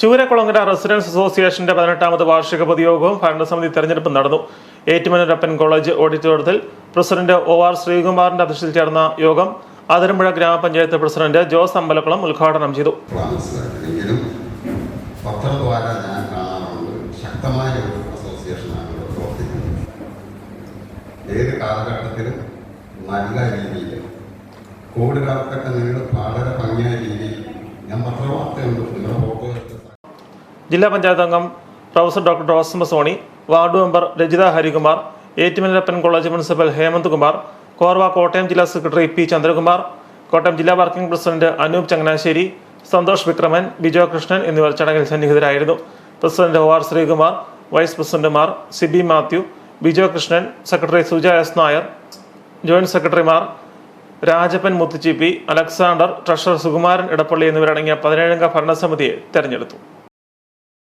Choorakkulangara residence അസോസിയേഷന്റെ പതിനെട്ടാമത് വാർഷിക പൊതുയോഗവും ഭരണസമിതി തെരഞ്ഞെടുപ്പ് നടന്നു. ഏറ്റുമനൂരപ്പൻ കോളേജ് ഓഡിറ്റോറിയത്തിൽ പ്രസിഡന്റ് ഒ ആർ ശ്രീകുമാറിന്റെ അധ്യക്ഷതയിൽ ചേർന്ന യോഗം അതിരമ്പുഴ ഗ്രാമപഞ്ചായത്ത് പ്രസിഡന്റ് ജോസ് അമ്പലക്കുളം ഉദ്ഘാടനം ചെയ്തു. ഏത് കാലഘട്ടത്തിലും നല്ല രീതിയിൽ കോവിഡ് കാലത്തൊക്കെ വളരെ ഭംഗിയായ രീതിയിൽ ഞാൻ പത്രവാർത്തയുണ്ട്. ജില്ലാ പഞ്ചായത്ത് അംഗം professor doctor Rosamma Soni ward member Rajitha Harikumar Ettumalappan college principal Hemanth Kumar Korva Kottayam ജില്ലാ സെക്രട്ടറി പി ചന്ദ്രകുമാർ കോട്ടയം ജില്ലാ വർക്കിംഗ് പ്രസിഡന്റ് അനൂപ് ചങ്ങനാശ്ശേരി സന്തോഷ് വിക്രമൻ ബിജോ കൃഷ്ണൻ എന്നിവർ ചടങ്ങിൽ സന്നിഹിതരായിരുന്നു. President O R Sreekumar vice പ്രസിഡന്റുമാർ Siby Mathew Bijo Krishnan secretary Suja S Nair joint സെക്രട്ടറിമാർ Rajappan Muthuchippi Alexander treasurer Sukumaran Edappally എന്നിവരടങ്ങിയ പതിനേഴംഗ ഭരണസമിതിയെ തെരഞ്ഞെടുത്തു.